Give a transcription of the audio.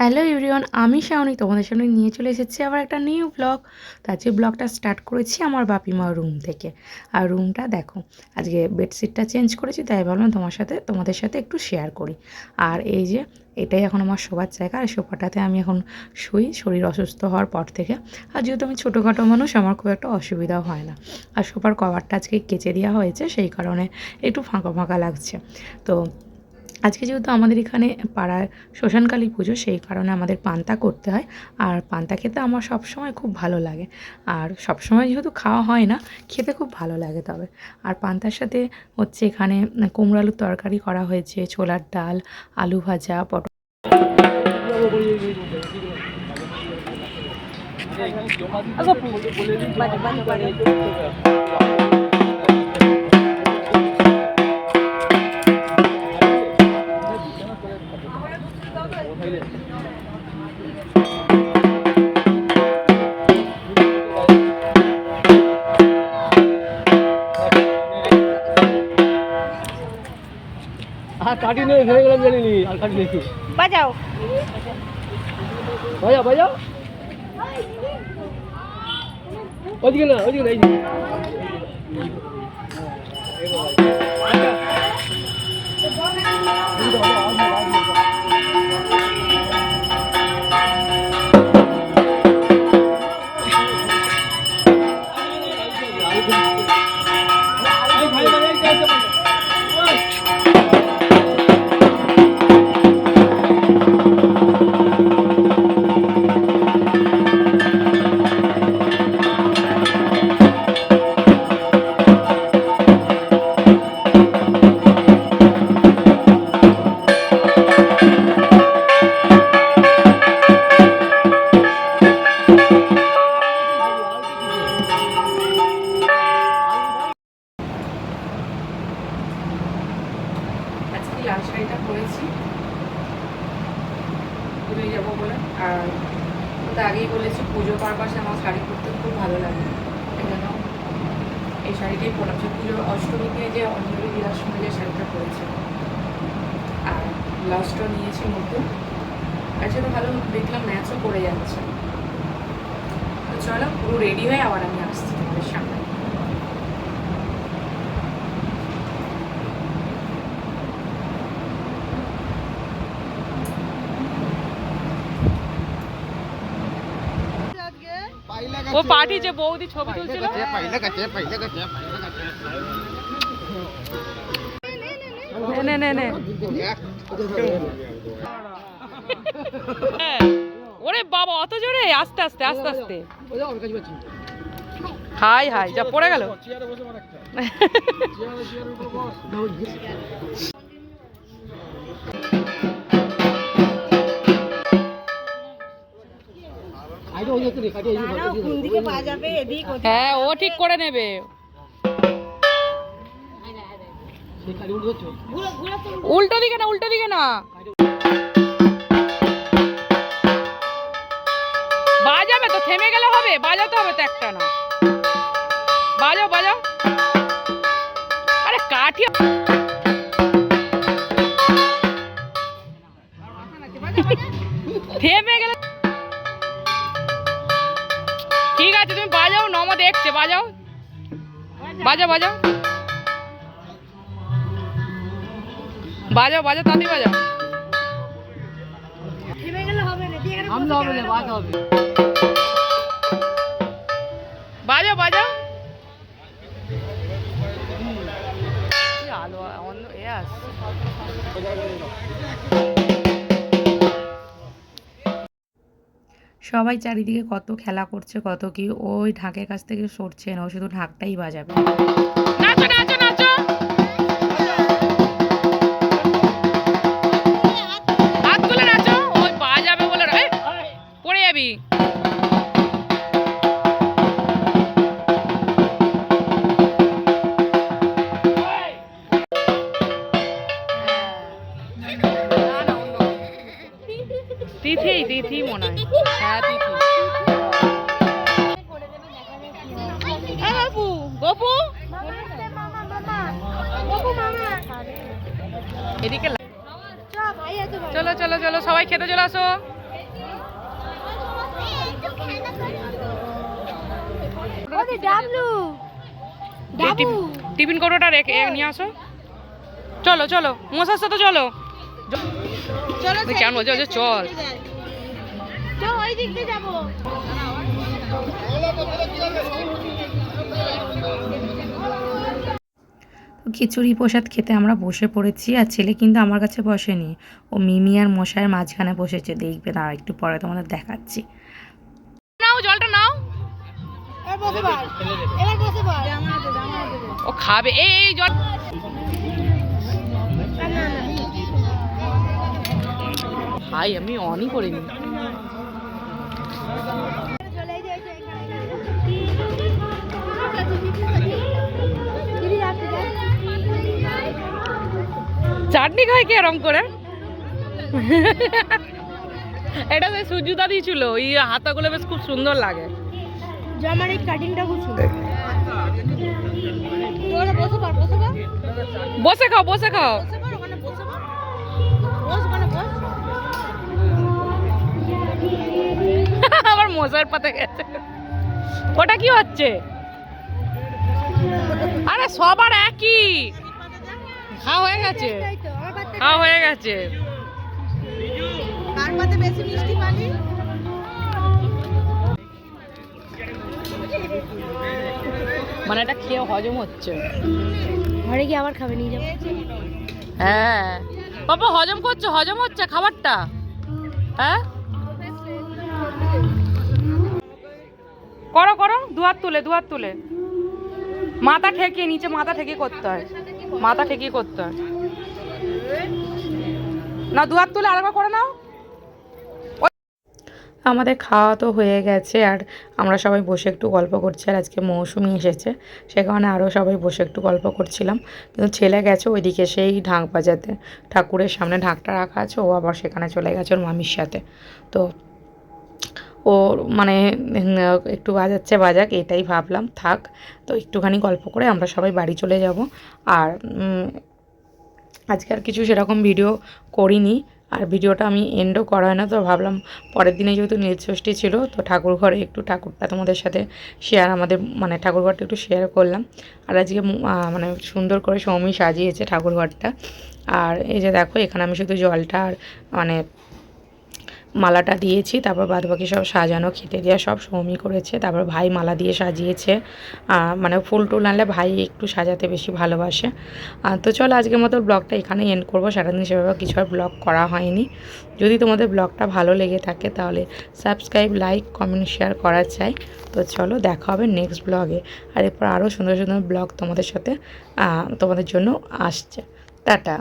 Hello ইউরিয়ন আমি শাওনি। তোমাদের সামনে নিয়ে চলে এসেছি আবার একটা নিউ ব্লগ। তো আজকে ব্লগটা স্টার্ট করেছি আমার বাপিমার রুম থেকে। আর রুমটা দেখো, আজকে বেডশিটটা চেঞ্জ করেছি, তাই ভাবলাম তোমার সাথে, তোমাদের সাথে একটু শেয়ার করি। আর এই যে, এটাই এখন আমার শোবার জায়গা, আর সোফাটাতে আমি এখন শুই, শরীর অসুস্থ হওয়ার পর থেকে। আর যেহেতু আমি ছোটোখাটো মানুষ, আমার খুব একটা অসুবিধাও হয় না। আর সোফার কভারটা আজকে কেচে দেওয়া হয়েছে, সেই কারণে একটু ফাঁকা ফাঁকা লাগছে। তো আজকে যেহেতু আমাদের এখানে পাড়ায় শ্মশানকালী পুজো, সেই কারণে আমাদের পান্তা করতে হয়। আর পান্তা খেতে আমার সবসময় খুব ভালো লাগে। আর সবসময় যেহেতু খাওয়া হয় না, খেতে খুব ভালো লাগে তবে। আর পান্তার সাথে হচ্ছে এখানে কুমড়ো আলুর তরকারি করা হয়েছে, ছোলার ডাল, আলু ভাজা, পটল আর ফেলে গেলাম জানি নি আর খালি দেখি। বাজাও। বাজাও বাজাও। ওদিকে না ওদিকে না এইদিকে। আজকে পুজো পারপাসে আমার শাড়ি পরতে খুব ভালো লাগে। এই জন্য এই শাড়িটাই পরলাম সে পুজো অষ্টমীতে যে অঞ্জলি দিলার সময় যে শাড়িটা পরেছে। আর ব্লাউজটা নিয়েছি নতুন। তার ভালো দেখলাম ম্যাচও পরে যাচ্ছে। তো চলো, পুরো রেডি হয়ে আবার আমি আসছি তোমাদের সামনে। ও পার্টি যে বৌদি ছবি তুলছিল নে নে নে হ্যাঁ। ওরে বাবা অত জোরে আস্তে আস্তে আস্তে আস্তে হাই হাই যা পড়ে গেল চেয়ারে বসে হ্যাঁ ও ঠিক করে নেবে। উল্টো দিকে না উল্টো দিকে না। বাজাবে তো থেমে গেলে হবে বাজাতে হবে তো একটা না। বাজাও। বাজাও বাজাও। বাজাও বাজাও তাঁতি বাজাও। বাজাও বাজাও আলো অন্য এ আসছে সবাই চারিদিকে কত খেলা করছে, কত কি, ওই ঢাকের কাছ থেকে সরছে না, ও শুধু ঢাকটাই বাজাবে। মনে হয় হ্যাঁ তিথি গপু এদিকে চলো চলো চলো সবাই খেতে চলে আসো। টিফিন কোটোটা রেখে নিয়ে আসো। চলো চলো মশার সাথে চলো। চলো কেন চল ওই দিক দিয়ে যাব খিচুড়ি প্রসাদ খেতে আমরা বসে পড়েছি আর ছেলে কিন্তু আমার কাছে বসেনি। ও মিমি আর মশাইয়ের মাঝখানে বসেছে দেখবে না একটু পরে তোমাদের দেখাচ্ছি। নাও জলটা নাও। এবার বসে পড় এবার বসে পড়। জামা দে জামা দে ও খাবে এই এই জল। ভাই আমি অনই করিনি। চাটনি খায় কি এরম করে? এটা সেই সুজুদা দিয়েছিল ওই হাতাগুলো বেশ খুব সুন্দর লাগে। জামার এই কাটিংটা বসে পড় বসে খাও বসে খাও। আবার মশার পাতা গেছে ওটা কি হচ্ছে? আরে সবার একই। খাওয়া হয়ে গেছে? আমার খাওয়া হয়ে গেছে। কার পাতে বেশি মিষ্টি পানি মানে এটা খেয়ে হজম হচ্ছে। ঘরে গিয়ে আবার খাবে নিয়ে যাব। হ্যাঁ। বাবা হজম করছে? হজম হচ্ছে খাবারটা? হ্যাঁ? করো করো দুহাত তুলে দুহাত তুলে। মাথা ঠেকিয়ে, নিচে মাথা ঠেকিয়ে করতে হয়। মাথা ঠেকিয়ে করতে হয়। না দুহাত তুলে আরেকবার করে নাও। আমাদের খাওয়া তো হয়ে গেছে, আর আমরা সবাই বসে একটু গল্প করছি, আর আজকে মৌসুমি এসেছে। সে কারণে আরও সবাই বসে একটু গল্প করছিলাম। কিন্তু ছেলে গেছে ওইদিকে, সেই ঢাক বাজাতে। ঠাকুরের সামনে ঢাকটা রাখা আছে, ও আবার সেখানে চলে গেছে ওর মামির সাথে। তো ও মানে একটু বাজাচ্ছে, বাজাক, এটাই ভাবলাম, থাক। তো একটুখানি গল্প করে আমরা সবাই বাড়ি চলে যাব। আর আজকে আর কিছু সেরকম ভিডিও করিনি। আর ভিডিওটা আমি এন্ডও করা হয় না, তো ভাবলাম পরের দিনে যেহেতু নীলষষ্ঠী ছিল, তো ঠাকুর ঘরে একটু ঠাকুরটা তোমাদের সাথে শেয়ার আমাদের মানে ঠাকুর ঘরটা একটু শেয়ার করলাম। আর আজকে মানে সুন্দর করে সৌমি সাজিয়েছে ঠাকুর ঘরটা। আর এই যে দেখো, এখানে আমি শুধু জলটা আর মানে মালাটা দিয়েছি, তারপর বাদ বাকি সব সাজানো, খেতে দেওয়া সব সৌমি করেছে, তারপর ভাই মালা দিয়ে সাজিয়েছে। মানে ফুল টুল আনলে ভাই একটু সাজাতে বেশি ভালোবাসে। তো চলো আজকের মতো ব্লগটা এখানে এন্ড করব, সারাদিন সেভাবে কিছু আর ব্লগ করা হয়নি। যদি তোমাদের ব্লগটা ভালো লেগে থাকে তাহলে সাবস্ক্রাইব লাইক কমেন্ট শেয়ার করা চাই। তো চলো দেখা হবে নেক্সট ব্লগে আর এরপর আরও সুন্দর সুন্দর ব্লগ তোমাদের সাথে তোমাদের জন্য আসছে। টাটা।